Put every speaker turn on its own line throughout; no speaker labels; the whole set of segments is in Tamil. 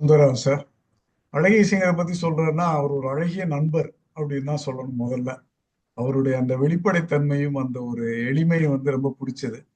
சுந்தரம் சார். அழகிய சிங்கரை பத்தி சொல்றேன்னா அவர் ஒரு அழகிய நண்பர் அப்படின்னு தான் சொல்லணும் முதல்ல. அவருடைய அந்த வெளிப்படைத்தன்மையும் அந்த ஒரு எளிமையும் வந்து ரொம்ப பிடிச்சது.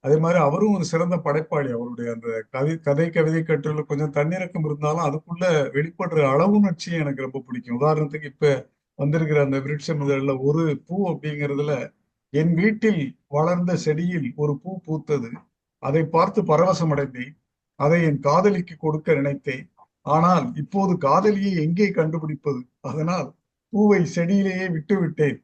அதே மாதிரி அவரும் ஒரு சிறந்த படைப்பாளி. அவருடைய அந்த கதை கதை கவிதை கட்டுரையில் கொஞ்சம் தன்னிறக்கம் இருந்தாலும் அதுக்குள்ள வெளிப்படுற அளவுணர்ச்சியும் எனக்கு ரொம்ப பிடிக்கும். உதாரணத்துக்கு இப்ப வந்திருக்கிற அந்த விருட்சம் இதழில் ஒரு பூ அப்படிங்கிறதுல என் வீட்டில் வளர்ந்த செடியில் ஒரு பூ பூத்தது. அதை பார்த்து பரவசம் அடைந்தேன் அதை என் காதலிக்கு கொடுக்க நினைத்தேன். ஆனால் இப்போது காதலியை எங்கே கண்டுபிடிப்பது? அதனால் பூவை செடியிலேயே விட்டு விட்டேன்.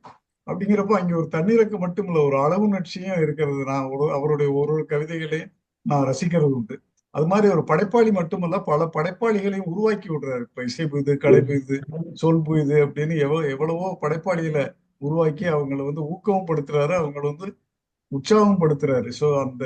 அப்படிங்கிறப்போ அங்கே ஒரு தண்ணீருக்கு மட்டுமில்ல ஒரு அளவு நட்சியும் இருக்கிறது. நான் ஒரு அவருடைய ஒரு ஒரு கவிதைகளையும் நான் ரசிக்கிறது உண்டு. அது மாதிரி ஒரு படைப்பாளி மட்டுமல்ல பல படைப்பாளிகளையும் உருவாக்கி விடுறாரு. இப்ப இசை புயுது கலை புயுது சொல் புயுது அப்படின்னு எவ்வளோ எவ்வளவோ படைப்பாளிகளை உருவாக்கி அவங்கள வந்து ஊக்கமும் படுத்துறாரு அவங்கள வந்து உற்சாகம் படுத்துறாரு ஸோ அந்த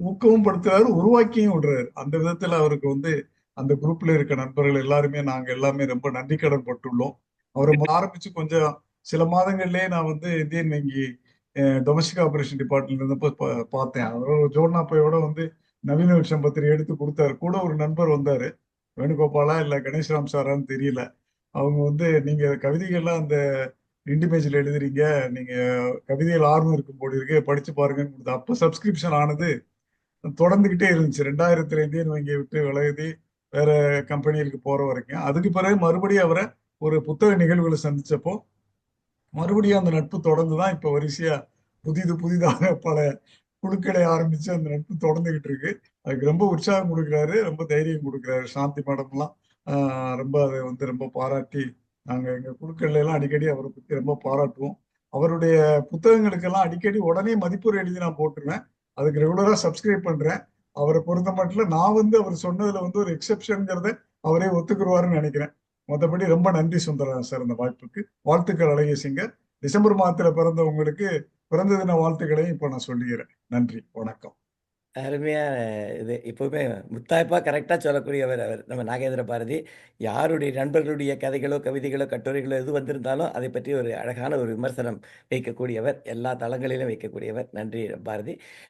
ஊக்கமும் படுத்துறாரு உருவாக்கியும் விடுறாரு. அந்த விதத்துல அவருக்கு வந்து அந்த குரூப்ல இருக்க நண்பர்கள் எல்லாருமே நாங்க எல்லாமே ரொம்ப நன்றி கடன் பட்டுள்ளோம். அவரை ஆரம்பிச்சு கொஞ்சம் சில மாதங்கள்லயே நான் வந்து இந்தியன் வங்கி டொமஸ்டிக் ஆபரேஷன் டிபார்ட்மெண்ட்ல இருந்தப்போ பார்த்தேன். அவர் ஜோர்னாப்பையோட வந்து நவீன விஷயம் பத்திரிகை எடுத்து கொடுத்தாரு. கூட ஒரு நண்பர் வந்தாரு. வேணுகோபாலா இல்ல கணேஷ்ராம் சாரான்னு தெரியல. அவங்க வந்து நீங்க கவிதைகள்லாம் அந்த இண்டிமேஜில் எழுதுறீங்க. நீங்க கவிதைகள் ஆர்வம் இருக்கும் போடி இருக்கு. படிச்சு பாருங்கன்னு கொடுத்தா. அப்போ சப்ஸ்கிரிப்ஷன் ஆனது தொடர்ந்துகிட்டே இருந்துச்சு. ரெண்டாயிரத்துல இந்தியன் வங்கியை விட்டு விலகி வேற கம்பெனிகளுக்கு போற வரைக்கும். அதுக்கு பிறகு மறுபடியும் அவரை ஒரு புத்தக நிகழ்வுகளை சந்திச்சப்போ மறுபடியும் அந்த நட்பு தொடர்ந்து தான் இப்ப வரிசையா புதிது புதிதாக பல குழுக்களை ஆரம்பிச்சு அந்த நட்பு தொடர்ந்துகிட்டு இருக்கு. அதுக்கு ரொம்ப உற்சாகம் கொடுக்குறாரு ரொம்ப தைரியம் கொடுக்குறாரு. சாந்தி மேடம்லாம் ரொம்ப அதை வந்து ரொம்ப பாராட்டி நாங்க எங்க குழுக்கள்ல எல்லாம் அடிக்கடி அவரை பத்தி ரொம்ப பாராட்டுவோம். அவருடைய புத்தகங்களுக்கெல்லாம் அடிக்கடி உடனே மதிப்புரை எழுதி நான் போட்டுருவேன். அதுக்கு ரெகுலரா சப்ஸ்கிரைப் பண்றேன். அவரை பொறுத்த மட்டும் நான் வந்து அவர் சொன்னதுல வந்து ஒரு எக்ஸெப்ஷன்ங்கிறத அவரே ஒத்துக்குருவாருன்னு நினைக்கிறேன். மற்றபடி ரொம்ப நன்றி சுந்தரம் சார் இந்த வாய்ப்புக்கு. வாழ்த்துக்கள் அழகிய சிங்கர். டிசம்பர் மாதத்துல பிறந்தவங்களுக்கு பிறந்த தின வாழ்த்துக்களையும் இப்ப நான் சொல்லிக்கிறேன். நன்றி வணக்கம்.
அருமையான இது. எப்பவுமே முத்தாய்ப்பா கரெக்டா சொல்லக்கூடியவர் அவர் நம்ம நாகேந்திர பாரதி. யாருடைய நண்பர்களுடைய கதைகளோ கவிதைகளோ கட்டுரைகளோ எது வந்திருந்தாலும் அதை பற்றி ஒரு அழகான ஒரு விமர்சனம் வைக்கக்கூடியவர் எல்லா தளங்களிலும் வைக்கக்கூடியவர். நன்றி பாரதி.